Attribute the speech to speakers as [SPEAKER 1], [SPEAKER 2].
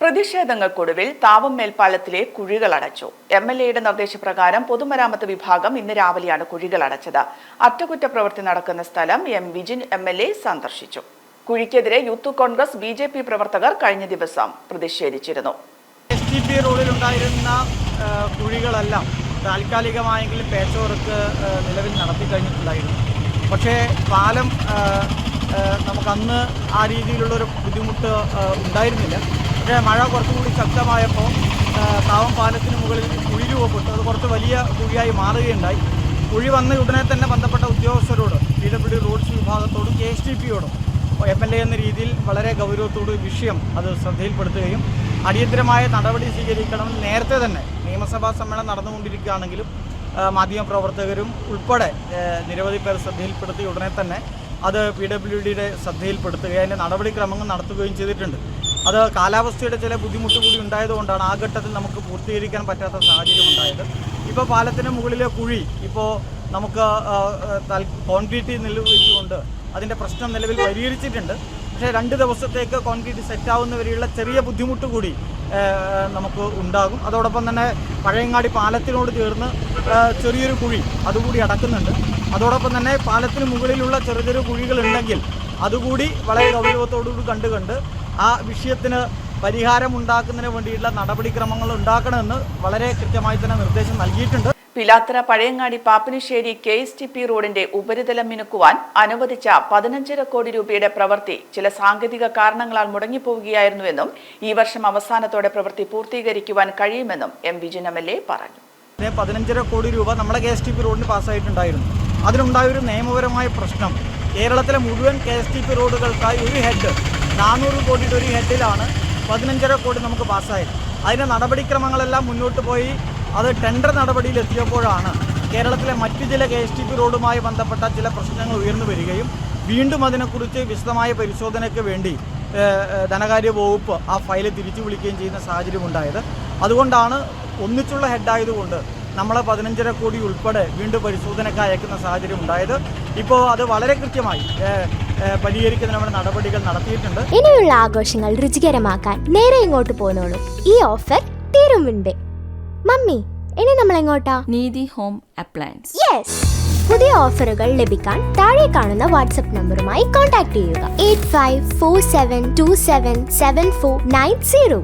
[SPEAKER 1] പ്രതിഷേധങ്ങൾക്കൊടുവിൽ താവം മേൽപ്പാലത്തിലെ കുഴികൾ അടച്ചു. M L എയുടെ നിർദ്ദേശപ്രകാരം പൊതുമരാമത്ത് വിഭാഗം ഇന്ന് രാവിലെയാണ് കുഴികൾ അടച്ചത്. അറ്റകുറ്റപ്രവൃത്തി നടക്കുന്ന സ്ഥലം M Vijin M L A സന്ദർശിച്ചു. കുഴിക്കെതിരെ youth Congress B J P പ്രവർത്തകർ കഴിഞ്ഞ ദിവസം പ്രതിഷേധിച്ചിരുന്നു.
[SPEAKER 2] എസ് ടി പി റോഡിലുണ്ടായിരുന്ന കുഴികളെല്ലാം താൽക്കാലികമായെങ്കിലും പേച്ച് നിലവിൽ നടത്തി കഴിഞ്ഞിട്ടുണ്ടായിരുന്നു പക്ഷേ പാലം നമുക്കന്ന് ആ രീതിയിലുള്ളൊരു ബുദ്ധിമുട്ട് ഉണ്ടായിരുന്നില്ല. പക്ഷേ മഴ കുറച്ചുകൂടി ശക്തമായപ്പോൾ താവം പാലത്തിന് മുകളിൽ കുഴി രൂപപ്പെട്ടു അത് കുറച്ച് വലിയ കുഴിയായി മാറുകയുണ്ടായി. കുഴി വന്ന ഉടനെ തന്നെ ബന്ധപ്പെട്ട ഉദ്യോഗസ്ഥരോട് പി ഡബ്ല്യു റോഡ്സ് വിഭാഗത്തോടും കെ എസ് ടി പിയോടും എം എൽ എ എന്ന രീതിയിൽ വളരെ ഗൗരവത്തോട് വിഷയം അത് ശ്രദ്ധയിൽപ്പെടുത്തുകയും അടിയന്തരമായ നടപടി സ്വീകരിക്കണമെന്ന് നേരത്തെ തന്നെ നിയമസഭാ സമ്മേളനം നടന്നുകൊണ്ടിരിക്കുകയാണെങ്കിലും മാധ്യമപ്രവർത്തകരും ഉൾപ്പെടെ നിരവധി പേർ ശ്രദ്ധയിൽപ്പെടുത്തി ഉടനെ തന്നെ അത് പി ഡബ്ല്യു ഡിയുടെ ശ്രദ്ധയിൽപ്പെടുത്തുകയും അതിന്റെ നടപടിക്രമങ്ങൾ നടത്തുകയും ചെയ്തിട്ടുണ്ട്. അത് കാലാവസ്ഥയുടെ ചില ബുദ്ധിമുട്ട് കൂടി ഉണ്ടായതുകൊണ്ടാണ് ആ ഘട്ടത്തിൽ നമുക്ക് പൂർത്തീകരിക്കാൻ പറ്റാത്ത സാഹചര്യം ഉണ്ടായത്. ഇപ്പോൾ പാലത്തിന് മുകളിലെ കുഴി ഇപ്പോൾ നമുക്ക് കോൺക്രീറ്റ് നിലവിളിച്ചുകൊണ്ട് അതിന്റെ പ്രശ്നം നിലവിൽ പരിഹരിച്ചിട്ടുണ്ട്. പക്ഷേ രണ്ട് ദിവസത്തേക്ക് കോൺക്രീറ്റ് സെറ്റാവുന്നവരെയുള്ള ചെറിയ ബുദ്ധിമുട്ട് കൂടി നമുക്ക് ഉണ്ടാകും. അതോടൊപ്പം തന്നെ പഴയങ്ങാടി പാലത്തിനോട് ചേർന്ന് ചെറിയൊരു കുഴി അതുകൂടി അടക്കുന്നുണ്ട്. അതോടൊപ്പം തന്നെ പാലത്തിന് മുകളിലുള്ള ചെറിയ ചെറിയ കുഴികളുണ്ടെങ്കിൽ അതുകൂടി വളരെ ഗൗരവത്തോടുകൂടി കണ്ടു കണ്ട് ആ വിഷയത്തിന് പരിഹാരം ഉണ്ടാക്കുന്നതിന് വേണ്ടിയിട്ടുള്ള നടപടിക്രമങ്ങൾ ഉണ്ടാക്കണമെന്ന് വളരെ കൃത്യമായി തന്നെ നിർദ്ദേശം നൽകിയിട്ടുണ്ട്.
[SPEAKER 1] Pilathara Pazhayangadi Pappinissery K S T P റോഡിന്റെ ഉപരിതലം മിനുക്കുവാൻ അനുവദിച്ച പതിനഞ്ചര കോടി രൂപയുടെ പ്രവൃത്തി ചില സാങ്കേതിക കാരണങ്ങളാൽ മുടങ്ങിപ്പോവുകയായിരുന്നുവെന്നും ഈ വർഷം അവസാനത്തോടെ പ്രവൃത്തി പൂർത്തീകരിക്കുവാൻ കഴിയുമെന്നും M Vijin M L A പറഞ്ഞു.
[SPEAKER 2] പതിനഞ്ചര കോടി രൂപ നമ്മുടെ കെ എസ് ടി പി റോഡിന് പാസ്സായിട്ടുണ്ടായിരുന്നു. അതിനുണ്ടായ ഒരു നിയമപരമായ പ്രശ്നം. കേരളത്തിലെ മുഴുവൻ കെ എസ് ടി പി റോഡുകൾക്കായി ഒരു ഹെഡ് നാനൂറ് കോടിയുടെ ഒരു ഹെഡിലാണ് പതിനഞ്ചര കോടി നമുക്ക് പാസ്സായത്. അതിന്റെ നടപടിക്രമങ്ങളെല്ലാം മുന്നോട്ട് പോയി. അത് ടെൻഡർ നടപടിയിലെത്തിയപ്പോഴാണ് കേരളത്തിലെ മറ്റു ചില കെ എസ് ടി പി റോഡുമായി ബന്ധപ്പെട്ട ചില പ്രശ്നങ്ങൾ ഉയർന്നു വരികയും വീണ്ടും അതിനെക്കുറിച്ച് വിശദമായ പരിശോധനയ്ക്ക് വേണ്ടി ധനകാര്യ വകുപ്പ് ആ ഫയൽ തിരിച്ചു വിളിക്കുകയും ചെയ്യുന്ന സാഹചര്യം ഉണ്ടായത്. അതുകൊണ്ടാണ് ഒന്നിച്ചുള്ള ഹെഡായതുകൊണ്ട് നമ്മളെ പതിനഞ്ചര കോടി ഉൾപ്പെടെ വീണ്ടും പരിശോധനയ്ക്ക് അയക്കുന്ന സാഹചര്യം ഉണ്ടായത്. ഇപ്പോൾ അത് വളരെ കൃത്യമായി പരിഹരിക്കുന്നതിനുള്ള നടപടികൾ നടത്തിയിട്ടുണ്ട്.
[SPEAKER 3] ഇനിയുള്ള ആഘോഷങ്ങൾ രുചികരമാക്കാൻ നേരെ ഇങ്ങോട്ട് പോന്നോളൂ. ഈ ഓഫർ തീരും മുൻപേ. മമ്മി ഇനി നമ്മൾ എങ്ങോട്ടാ
[SPEAKER 4] നീതി ഹോം അപ്ലയൻസ്.
[SPEAKER 3] യെസ് പുതിയ ഓഫറുകൾ ലഭിക്കാൻ താഴെ കാണുന്ന വാട്സ്ആപ്പ് നമ്പറുമായി കോൺടാക്ട് ചെയ്യുക. Eight five four seven two seven seven four nine zero.